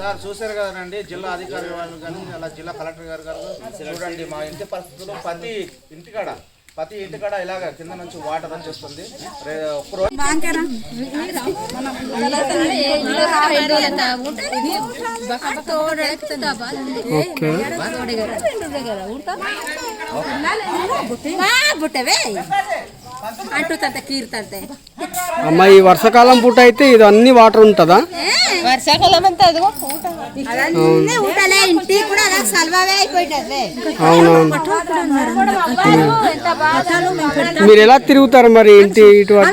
Sir చూశారు కదండి జిల్లా అధికారి వాళ్ళు కానీ అలా జిల్లా కలెక్టర్ గారు గారు చూడండి మా ఇంటి పరిస్థితులు ప్రతి ఇంటికాడ ప్రతి ఇంటికాడ ఇలాగ కింద నుంచి వాటర్ అని చేస్తుంది రే- ఒక్క రోజు బుట్టవే అంటుందంత కీరుతంతే అమ్మ ఈ వర్షాకాలం పూట అయితే ఇది అన్ని వాటర్ ఉంటుందా వర్షాకాలం అంతా అదిగో అదన్నీ ఉంటలే ఇంటికి కూడా అలా సల్వావే అయిపోయింది అవునవును. మీరు ఎలా తిరుగుతారు మరి ఇంటి ఇటు అటు?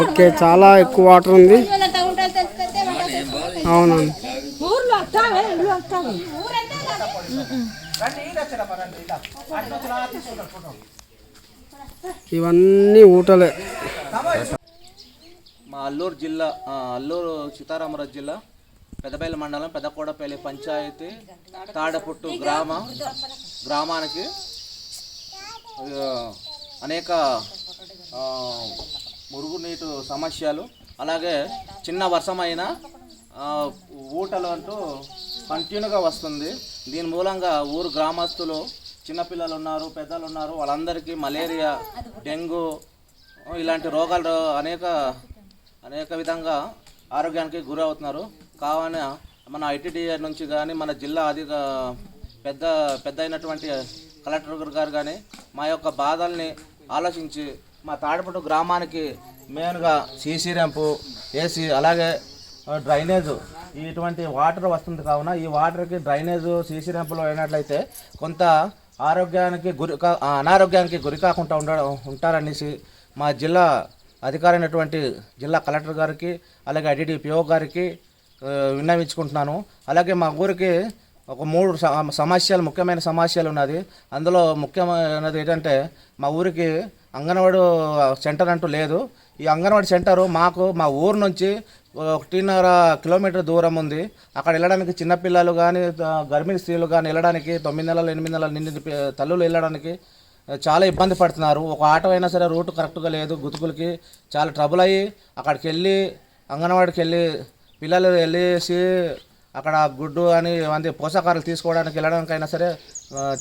ఓకే చాలా ఎక్కువ వాటర్ ఉంది. అవునవును. ఇవన్నీ ఊటలే. మా అల్లూరు జిల్లా అల్లూరు సీతారామరాజు జిల్లా పెద్దపల్లి మండలం పెద్దకోడపల్లి పంచాయతీ తాడపుట్టు గ్రామ గ్రామానికి అనేక మురుగునీటి సమస్యలు అలాగే చిన్న వర్షమైన ఊటలు అంటూ కంటిన్యూగా వస్తుంది. దీని మూలంగా ఊరు గ్రామస్తులు చిన్నపిల్లలు ఉన్నారు పెద్దలు ఉన్నారు వాళ్ళందరికీ మలేరియా డెంగ్యూ ఇలాంటి రోగాలు అనేక అనేక విధంగా ఆరోగ్యానికి గురవుతున్నారు. కావున మన ఐటీడీఏ నుంచి కానీ మన జిల్లా అధిక పెద్ద పెద్ద అయినటువంటి కలెక్టర్ గారు కానీ మా యొక్క బాధల్ని ఆలోచించి మా తాడిపట్టు గ్రామానికి మెయిన్గా సీసీ ర్యాంపు ఏసీ అలాగే డ్రైనేజు డ్రైనేజ్ ఇటువంటి వాటర్ వస్తుంది. కావున ఈ వాటర్కి డ్రైనేజ్ సీసీ ర్యాంపులో అయినట్లయితే కొంత ఆరోగ్యానికి గురి కా- అనారోగ్యానికి గురి కాకుండా ఉండ ఉంటారనేసి మా జిల్లా అధికారైనటువంటి జిల్లా కలెక్టర్ గారికి అలాగే ఐడిడిపిఓ గారికి విన్నవించుకుంటున్నాను. అలాగే మా ఊరికి ఒక మూడు స- సమస్యలు ముఖ్యమైన సమస్యలు ఉన్నది. అందులో ముఖ్యమైనది ఏంటంటే మా ఊరికి అంగన్వాడీ సెంటర్ అంటూ లేదు. ఈ అంగన్వాడీ సెంటరు మాకు మా ఊరు నుంచి ఒకటిన్నర కిలోమీటర్ దూరం ఉంది. అక్కడ వెళ్ళడానికి చిన్నపిల్లలు కానీ గర్భిణీ స్త్రీలు కానీ వెళ్ళడానికి తొమ్మిది నెలలు ఎనిమిది నెలలు నిండి తల్లులు వెళ్ళడానికి చాలా ఇబ్బంది పడుతున్నారు. ఒక ఆటో అయినా సరే రూట్ కరెక్ట్గా లేదు. గుతుకులకి చాలా ట్రబుల్ అయ్యి అక్కడికి వెళ్ళి అంగన్వాడికి వెళ్ళి పిల్లలు వెళ్ళేసి అక్కడ గుడ్డు అని వంటి పోషకాలు తీసుకోవడానికి వెళ్ళడానికైనా సరే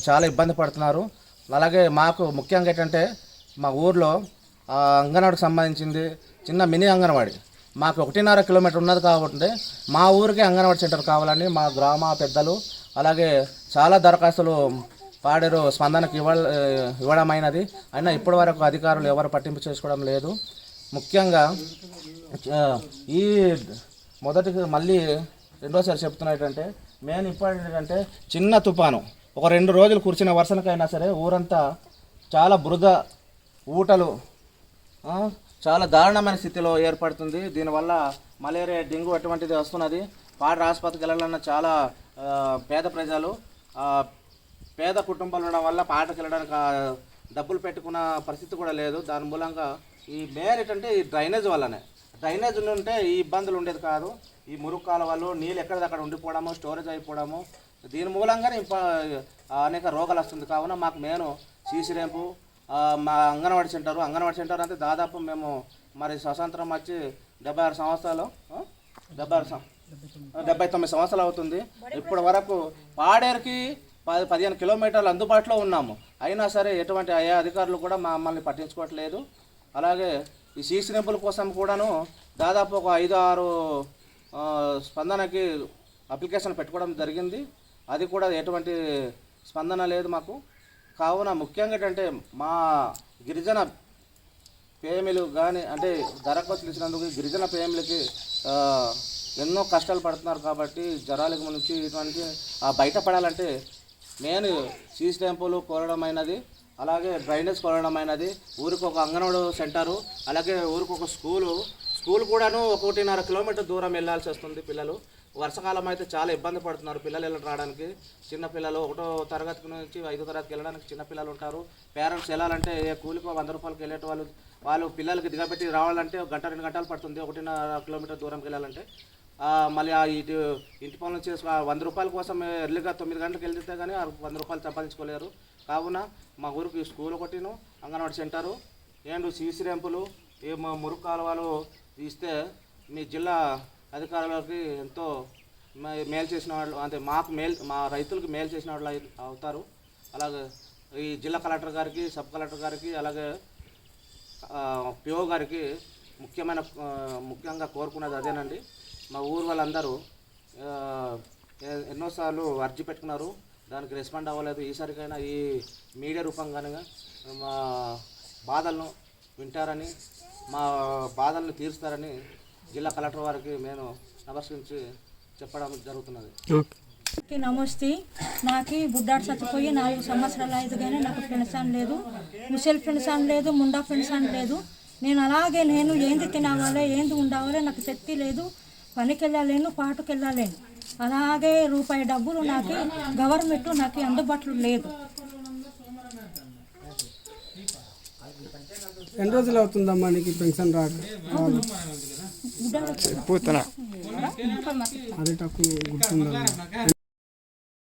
చాలా ఇబ్బంది పడుతున్నారు. అలాగే మాకు ముఖ్యంగా ఏంటంటే మా ఊర్లో అంగన్వాడికి సంబంధించింది చిన్న మినీ అంగన్వాడి. మాకు ఒకటిన్నర కిలోమీటర్ ఉన్నది కాబట్టి మా ఊరికే అంగన్వాడి సెంటర్ కావాలని మా గ్రామ పెద్దలు అలాగే చాలా దరఖాస్తులు పాడేరు స్పందనకు ఇవ్వ ఇవ్వడమైనది. అయినా ఇప్పటి వరకు అధికారులు ఎవరు పట్టింపు చేసుకోవడం లేదు. ముఖ్యంగా ఈ మొదటికి మళ్ళీ రెండోసారి చెప్తున్నా ఏంటంటే మెయిన్ ఇంపార్టెంట్ ఏంటంటే చిన్న తుఫాను ఒక రెండు రోజులు కురిసిన వర్షనకైనా సరే ఊరంతా చాలా బురద ఊటలు చాలా దారుణమైన స్థితిలో ఏర్పడుతుంది. దీనివల్ల మలేరియా డెంగ్యూ అటువంటిది వస్తున్నది. పాడ ఆసుపత్రికి వెళ్ళాలన్న చాలా పేద ప్రజలు పేద కుటుంబాలు ఉండడం వల్ల పాటకు వెళ్ళడానికి డబ్బులు పెట్టుకున్న పరిస్థితి కూడా లేదు. దాని మూలంగా ఈ మెయిన్ ఏంటంటే ఈ డ్రైనేజ్ వల్లనే. డ్రైనేజ్ ఉంటే ఈ ఇబ్బందులు ఉండేది కాదు. ఈ మురుగు కాలువలు నీళ్ళు ఎక్కడిదక్కడ ఉండిపోవడము స్టోరేజ్ అయిపోవడము. దీని మూలంగానే అనేక రోగాలు వస్తుంది. కావున మాకు మెయిన్ సీసీ రేపు మా అంగన్వాడీ సెంటర్ అంగన్వాడీ సెంటర్ అంటే దాదాపు మేము మరి స్వతంత్రం వచ్చి డెబ్బై ఆరు సంవత్సరాలు డెబ్బై ఆరు డెబ్బై తొమ్మిది సంవత్సరాలు అవుతుంది. ఇప్పటి వరకు పాడేరుకి పది పదిహేను కిలోమీటర్లు అందుబాటులో ఉన్నాము. అయినా సరే ఎటువంటి అయ్యా అధికారులు కూడా మమ్మల్ని పట్టించుకోవట్లేదు. అలాగే ఈ సీసీ కోసం కూడాను దాదాపు ఒక ఐదు ఆరు స్పందనకి అప్లికేషన్ పెట్టుకోవడం జరిగింది. అది కూడా ఎటువంటి స్పందన లేదు మాకు. కావున ముఖ్యంగా ఏంటంటే మా గిరిజన పేమిలు కానీ అంటే దరఖాస్తులు ఇచ్చినందుకు గిరిజన పేమిలకి ఎన్నో కష్టాలు పడుతున్నారు కాబట్టి జ్వరాలకు నుంచి ఇటువంటి ఆ, బయటపడాలంటే మెయిన్ టెంపులు కోరడం కోరడమైనది అలాగే డ్రైనేజ్ కోరడమైనది ఊరికి ఒక అంగన్వాడీ సెంటరు అలాగే ఊరికి ఒక స్కూలు స్కూల్ కూడాను ఒకటిన్నర కిలోమీటర్ దూరం వెళ్ళాల్సి వస్తుంది పిల్లలు. వర్షాకాలం అయితే చాలా ఇబ్బంది పడుతున్నారు పిల్లలు వెళ్ళి రావడానికి. చిన్నపిల్లలు ఒకటో తరగతి నుంచి ఐదో తరగతికి వెళ్ళడానికి చిన్నపిల్లలు ఉంటారు. పేరెంట్స్ వెళ్ళాలంటే ఏ కూలికో వంద రూపాయలకి వెళ్ళేట వాళ్ళు వాళ్ళు పిల్లలకి దిగబెట్టి రావాలంటే ఒక గంట రెండు గంటలు పడుతుంది ఒకటిన్నర కిలోమీటర్ దూరంకి వెళ్ళాలంటే. మళ్ళీ ఆ ఇటు ఇంటి పనులు చేసి వంద రూపాయల కోసం ఎర్లీగా తొమ్మిది గంటలకు వెళ్తే కానీ ఆ వంద రూపాయలు సంపాదించుకోలేరు. కావున మా ఊరికి స్కూల్ ఒకటిను అంగన్వాడీ సెంటరు ఏండు సీసీ ర్యాంపులు ఏ మా మురుగు కాలువలు తీస్తే మీ జిల్లా అధికారులకి ఎంతో మే- మేలు చేసిన వాళ్ళు అంటే మాకు మేలు మా రైతులకు మేలు చేసిన వాళ్ళు అవుతారు. అలాగే ఈ జిల్లా కలెక్టర్ గారికి సబ్ కలెక్టర్ గారికి అలాగే పిఓ గారికి ముఖ్యమైన ముఖ్యంగా కోరుకున్నది అదేనండి. మా ఊరు వాళ్ళందరూ ఎన్నోసార్లు అర్జీ పెట్టుకున్నారు. దానికి రెస్పాండ్ అవ్వలేదు. ఈసారికైనా ఈ మీడియా రూపంగానే మా బాధలను వింటారని మా బాధలను తీరుస్తారని జిల్లా కలెక్టర్ వారికి నేను నమస్కరించి చెప్పడం జరుగుతున్నది. నమస్తే. నాకు బుడ్డాడు చచ్చిపోయి నాలుగు సంవత్సరాలు ఐదు కానీ నాకు పెన్షన్ లేదు. ముసలి పెన్షన్ లేదు ముండా పెన్షన్ లేదు. నేను అలాగే నేను ఏంది తినవాలి ఏంది ఉండవాలి నాకు శక్తి లేదు. పనికి వెళ్ళలేను పాటుకు వెళ్ళలేను అలాగే రూపాయి డబ్బులు నాకు గవర్నమెంట్ నాకు అందుబాటులో లేదు. ఎన్ని రోజులు అవుతుందమ్మా నీకు పెన్షన్ రాక? బుడ్డాడు అదే తక్కువ గుర్తుందా